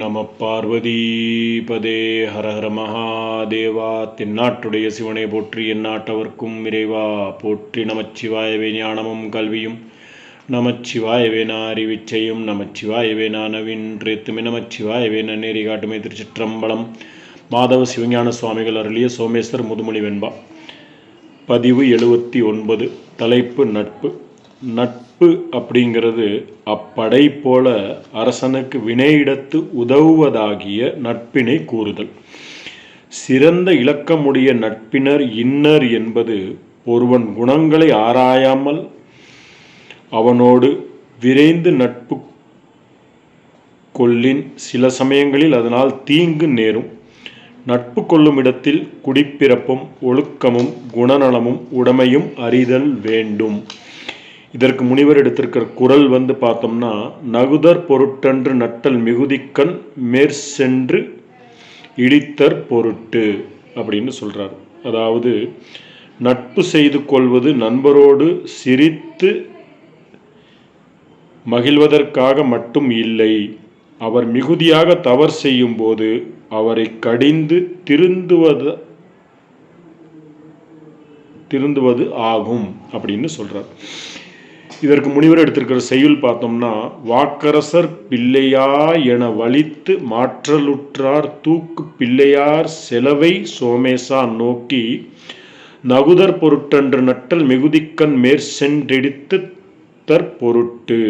நம பார்வதி பதே ஹரஹர மகாதேவா தென்னாட்டுடைய சிவனை போற்றி எந்நாட்டவர்க்கும் இறைவா. போற்றி நமச்சிவாயவே ஞானமும் கல்வியும். நமச்சிவாயவே நான் அறிவிச்சையும் நமச்சிவாயவே நான் நவீன்றேத்துமே நமச்சிவாயவே நன்னேறி காட்டுமே திருச்சிற்றம்பலம். மாதவ சிவஞான சுவாமிகள் அருளிய சோமேஸ்வர் முதுமொழி வெண்பா பதிவு எழுபத்தி ஒன்பது. தலைப்பு நட்பு. நட்பு நட்பு அப்படிங்கிறது அப்படை போல அரசனுக்கு வினையிடத்து உதவுவதாகிய நட்பினை கூறுதல். சிறந்த இலக்கமுடைய நட்பினர் இன்னர் என்பது ஒருவன் குணங்களை ஆராயாமல் அவனோடு விரைந்து நட்பு கொள்ளின் சில சமயங்களில் அதனால் தீங்கு நேரும். நட்பு கொள்ளும் இடத்தில் குடிப்பிறப்பும் ஒழுக்கமும் குணநலமும் உடமையும் அறிதல் வேண்டும். இதற்கு முனிவர் எடுத்திருக்கிற குரல் வந்து பார்த்தோம்னா நகுதர் பொருட்டன்று நட்டல் மிகுதிக்கண் மேற்சென்று இடித்தற் பொருட்டு அப்படின்னு சொல்கிறார் அதாவது நட்பு செய்து கொள்வது நண்பரோடு சிரித்து மகிழ்வதற்காக மட்டும் இல்லை அவர் மிகுதியாக தவறு செய்யும் போது அவரை கடிந்து திருந்துவத திருந்துவது ஆகும் அப்படின்னு சொல்றார். இதற்கு முனிவர் எடுத்திருக்கிற செய்யுள் பார்த்தோம்னா வாக்கரசர் பிள்ளையா என வலித்து மாற்றலுற்றார் தூக்கு பிள்ளையார் செலவை சோமேசா நோக்கி நகுதர் பொருட்டன்று நட்டல் மிகுதிக்கண் மேற்சென்றெடித்து தற்பொருட்டு.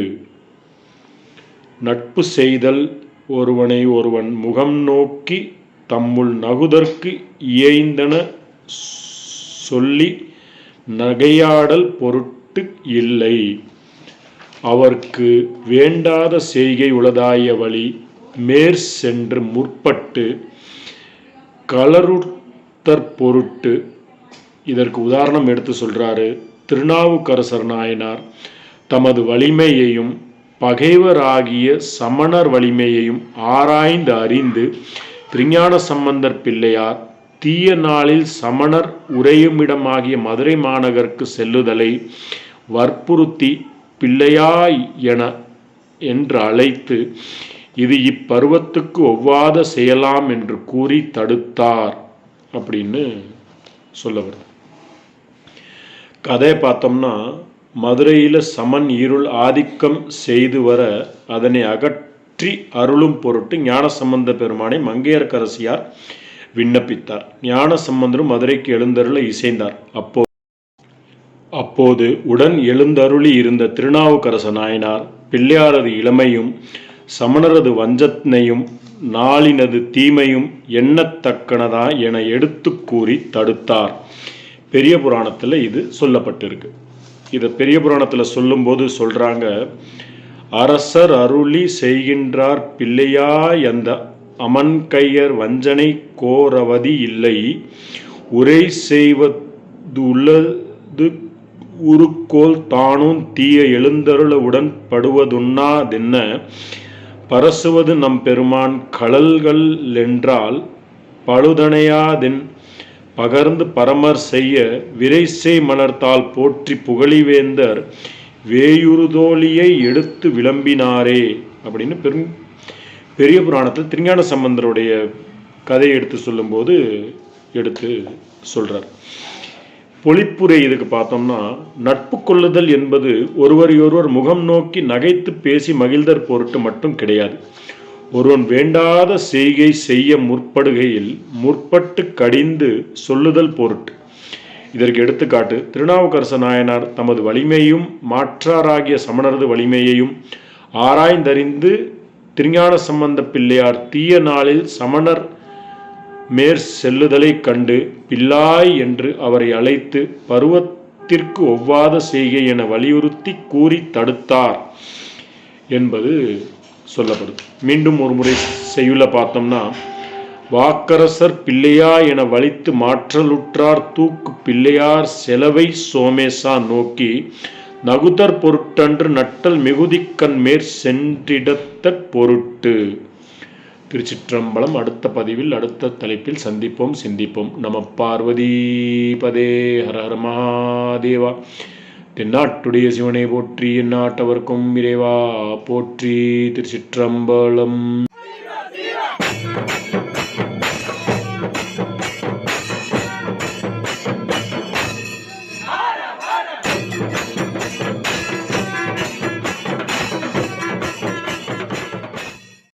நட்பு செய்தல் ஒருவனை ஒருவன் முகம் நோக்கி தம்முள் நகுதற்கு இயைந்தன சொல்லி நகையாடல் பொருட்டு இல்லை. அவர்க்கு வேண்டாத செய்கை உளதாய வழி மேற் சென்று முற்பட்டு கலருத்தற் பொருட்டு இதற்கு உதாரணம் எடுத்து சொல்றாரு திருநாவுக்கரசர் நாயனார். தமது வலிமையையும் பகைவராகிய சமணர் வலிமையையும் ஆராய்ந்து அறிந்து திருஞான சம்பந்தர் பிள்ளையார் தீய நாளில் சமணர் உரையுமிடமாகிய மதுரை மாநகருக்கு செல்லுதலை வற்புறுத்தி பிள்ளையாய் என என்று அழைத்து இது இப்பருவத்துக்கு ஒவ்வாத செய்யலாம் என்று கூறி தடுத்தார் அப்படின்னு சொல்ல வருது. கதை பார்த்தோம்னா மதுரையில் சமன் இருள் ஆதிக்கம் செய்து வர அதனை அகற்றி அருளும் பொருட்டு ஞானசம்பந்த பெருமானை மங்கையர்கரசியார் விண்ணப்பித்தார். ஞானசம்பந்தரும் மதுரைக்கு எழுந்தருள இசைந்தார். அப்போ அப்போது உடன் எழுந்தருளி இருந்த திருநாவுக்கரச நாயனார் பிள்ளையாரது இளமையும் சமணரது வஞ்சத்தினையும் நாளினது தீமையும் எண்ணத்தக்கனதா என எடுத்து கூறி தடுத்தார். பெரிய புராணத்தில் இது சொல்லப்பட்டிருக்கு. இதை பெரிய புராணத்தில் சொல்லும்போது சொல்கிறாங்க அரசர் அருளி செய்கின்றார் பிள்ளையாய் அந்த அமன்கையர் வஞ்சனை கோரவதி இல்லை. உரை செய்வதுள்ளது உருக்கோல் தானும் தீய எழுந்தருள உடன்படுவதுண்ணாதென்ன பரசுவது நம் பெருமான் கழல்கள் என்றால் பழுதனையாதென் பகர்ந்து பரமர் செய்ய விரைசை மலர்த்தால் போற்றி புகழிவேந்தர் வேயுறுதோழியை எடுத்து விளம்பினாரே அப்படின்னு பெரும் பெரிய புராணத்தில் திருஞான சம்பந்தருடைய கதையை எடுத்து சொல்லும்போது எடுத்து சொல்கிறார் பொழிப்புரை இதுக்கு பார்த்தோம்னா நட்பு கொள்ளுதல் என்பது ஒருவரையொருவர் முகம் நோக்கி நகைத்து பேசி மகிழ்தர் பொருட்டு மட்டும் கிடையாது. ஒருவன் வேண்டாத செய்கை செய்ய முற்படுகையில் முற்பட்டு கடிந்து சொல்லுதல் பொருட்டு. இதற்கு எடுத்துக்காட்டு திருநாவுக்கரச நாயனார் தமது வலிமையும் மாற்றாராகிய சமணரது வலிமையையும் ஆராய்ந்தறிந்து திருஞான சம்பந்த பிள்ளையார் தீய நாளில் சமணர் மேற் செல்லுதலை கண்டு பிள்ளாய் என்று அவரை அழைத்து பருவத்திற்கு ஒவ்வாத செய்கை என வலியுறுத்தி கூறி தடுத்தார் என்பது சொல்லப்படுது. மீண்டும் ஒரு முறை செய்யுள்ள பார்த்தோம்னா வாக்கரசர் பிள்ளையா என வலித்து மாற்றலுற்றார் தூக்கு பிள்ளையார் செலவை சோமேசா நோக்கி நகுதர் பொருட்டன்று நட்டல் மிகுதிக்கண் மேற் சென்றிடத்த பொருட்டு. திருச்சிற்றம்பலம் அடுத்த பதிவில் அடுத்த தலைப்பில் சந்திப்போம் சிந்திப்போம். நம பார்வதி பதே ஹர ஹர மகாதேவா. தென்னாட்டுடைய சிவனை போற்றி எந்நாட்டவர்க்கும் இறைவா போற்றி திருச்சிற்றம்பலம்.